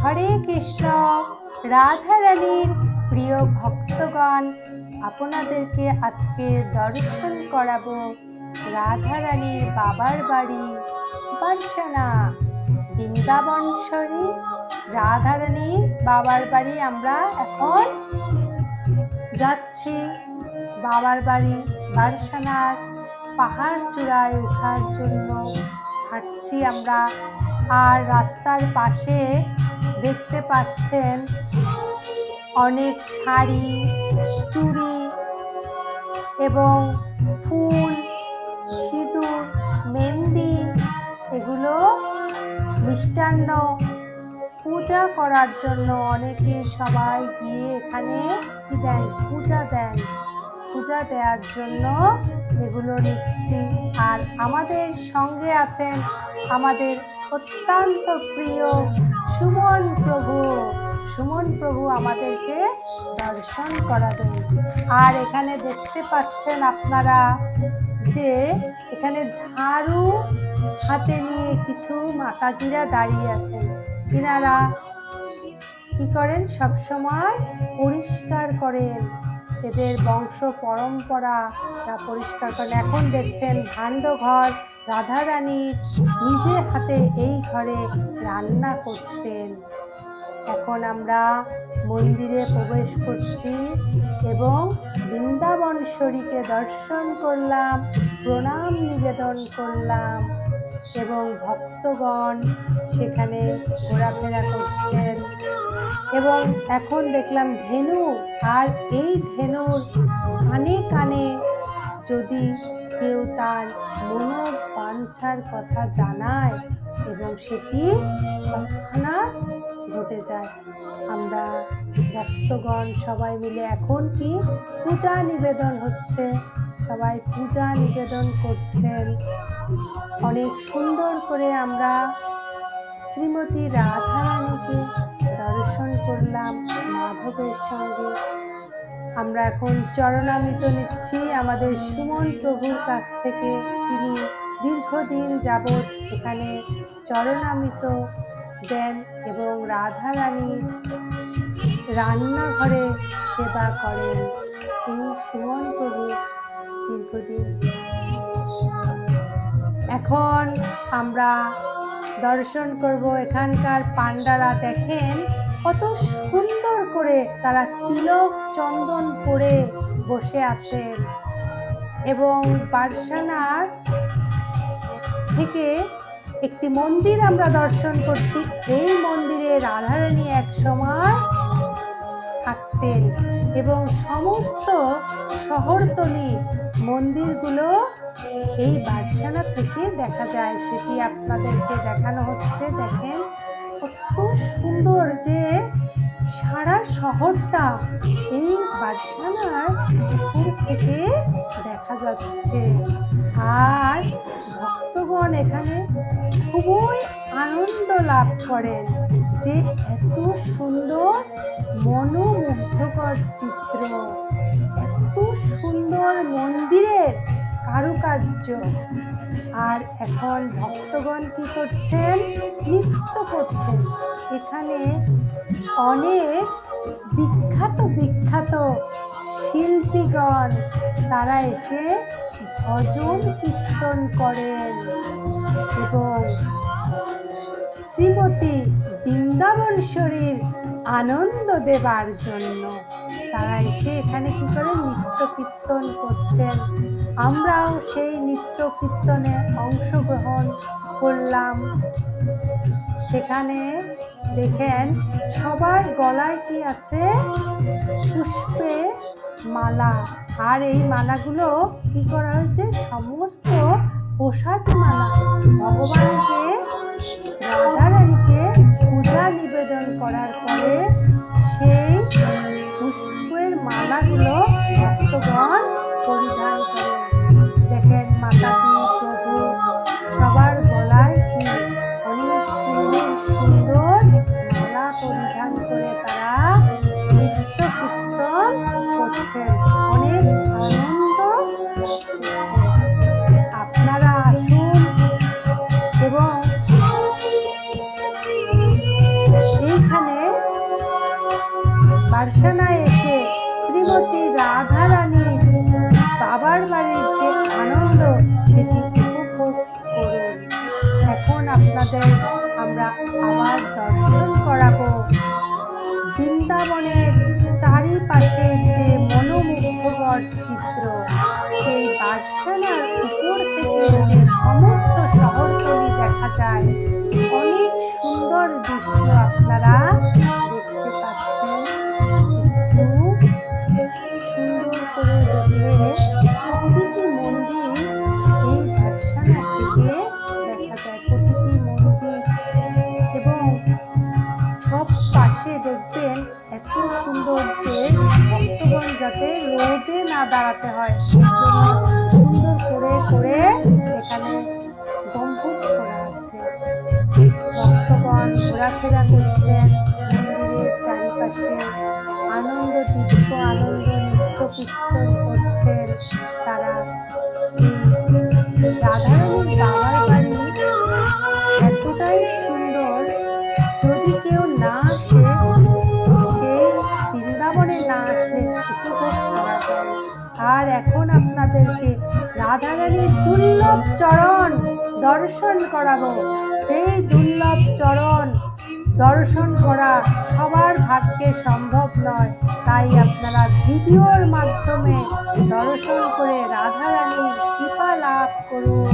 হরে কৃষ্ণ। রাধা রানীর প্রিয় ভক্তগণ, আপনাদেরকে আজকে দর্শন করাবো রাধা রানীর বাবার বাড়ি বার্সানা বৃন্দাবনশ্বরী রাধা রানীর বাবার বাড়ি আমরা এখন যাচ্ছি। বাবার বাড়ি বারসানার পাহাড় চূড়ায় ওঠার জন্য হাঁটছি আমরা। আর রাস্তার পাশে দেখতে পাচ্ছেন অনেক শাড়ি, চুড়ি এবং ফুল, সিঁদুর, মেহেন্দি, এগুলো মিষ্টান্ন। পূজা করার জন্য অনেকে সবাই গিয়ে এখানে কি দেন? পূজা দেন। পূজা দেওয়ার জন্য এগুলো নিচ্ছি। আর আমাদের সঙ্গে আছেন আমাদের অত্যন্ত প্রিয় সুমন প্রভু সুমন প্রভু আমাদেরকে দর্শন করাবেন। আর এখানে দেখতে পাচ্ছেন আপনারা যে এখানে ঝাড়ু হাতে নিয়ে কিছু মাতাজিরা দাঁড়িয়ে আছেন। তিনারা কি করেন? সবসময় পরিষ্কার করেন। এদের বংশ পরম্পরা পরিষ্কার করেন। এখন দেখছেন ভাণ্ড ঘর রাধারানীর নিজে হাতে এই ঘরে রান্না করতেন। এখন আমরা মন্দিরে প্রবেশ করছি এবং বৃন্দাবন বৃন্দাবনেশ্বরীকে দর্শন করলাম, প্রণাম নিবেদন করলাম এবং ভক্তগণ সেখানে ঘোরাফেরা করছেন। এবং এখন দেখলাম ধেনু আর এই ধেনুর কানে কানে যদি কেউ তার মনোবাঞ্ছার কথা জানায় এবং সেটি তৎক্ষণাৎ ঘটে যায়। আমরা ভক্তগণ সবাই মিলে এখন কি পূজা নিবেদন হচ্ছে? সবাই পূজা নিবেদন করছেন। অনেক সুন্দর করে আমরা শ্রীমতী রাধারানীকে দর্শন করলাম মাধবের সঙ্গে। আমরা এখন চরণামৃত নিচ্ছি আমাদের সুমন প্রভুর কাছ থেকে। তিনি দীর্ঘদিন যাবৎ এখানে চরণামৃত দেন এবং রাধারানীর রান্নাঘরে সেবা করেন। এই সুমন প্রভু দীর্ঘদিন এখন আমরা দর্শন করব। এখানকার পাণ্ডারা দেখেন কত সুন্দর করে তারা তিলক চন্দন করে বসে আছেন এবং বার্সানার থেকে একটি মন্দির আমরা দর্শন করছি। এই মন্দিরে রাধারানী এক সময় থাকতেন এবং সমস্ত শহরতলি মন্দিরগুলো এই বারসানা থেকে দেখা যায়। সেটি আপনাদেরকে দেখানো হচ্ছে, দেখেন। কত সুন্দর যে সারা শহরটা এই বারসানার উপর থেকে দেখা যাচ্ছে। আর ভক্তগণ এখানে খুবই আনন্দ লাভ করেন যে এত সুন্দর মনোমুগ্ধকর চিত্র, এত সুন্দর মন্দিরের কারুকার্য। আর এখন ভক্তগণ কি করছেন? নৃত্য করছেন। এখানে অনেক বিখ্যাত বিখ্যাত শিল্পীগণ, তারা এসে ভজন কীর্তন করেন। এবং শ্রীমতী বৃন্দাবনেশ্বরীর আনন্দ দেবার জন্য তারা এসে এখানে কি করে? নৃত্য কীর্তন করছেন। আমরাও সেই নৃত্য কীর্তনে অংশগ্রহণ করলাম। সেখানে দেখেন, সবার গলায় কি আছে? পুষ্পে মালা। আর এই মালাগুলো কি করা হয়েছে? সমস্ত প্রসাদ মালা। ভগবানকে, রাধারানীকে পূজা নিবেদন করার পরে মালাগুলো ভক্তগণ পরিধান করে। দেখেন মাতাজি, প্রভু, সবার গলায় কি অনেক সুন্দর সুন্দর মালা পরিধান করে তারা নৃত্য কীর্তন করছেন। অনেক আনন্দ আপনারা আসুন এবং এইখানে বার্সানায় শ্রীমতী রাধা রানীর বাবার বাড়ির যে আনন্দ সেটি উপভোগ করুন। এখন আপনাদের আমরা আবার দর্শন করাবো। বৃন্দাবনের চারিপাশে যে মনোমুগ্ধকর চিত্র, সেই বার্সানার উপর থেকে যাতে না দাঁড়াতে হয়। সুন্দর করে করে এখানে গম্বুজ করা আছে। ভক্তগণ ঘোরাফেরা করছেন মন্দিরের চারিপাশে আনন্দ দৃশ্য আনন্দ, নৃত্য কীর্তন করছেন তারা। দুর্লভ চরণ দর্শন করাবো। সেই দুর্লভ চরণ দর্শন করা সবার ভাগ্যে সম্ভব নয়, তাই আপনারা ভিডিওর মাধ্যমে দর্শন করে রাধারানীর কৃপা লাভ করুন।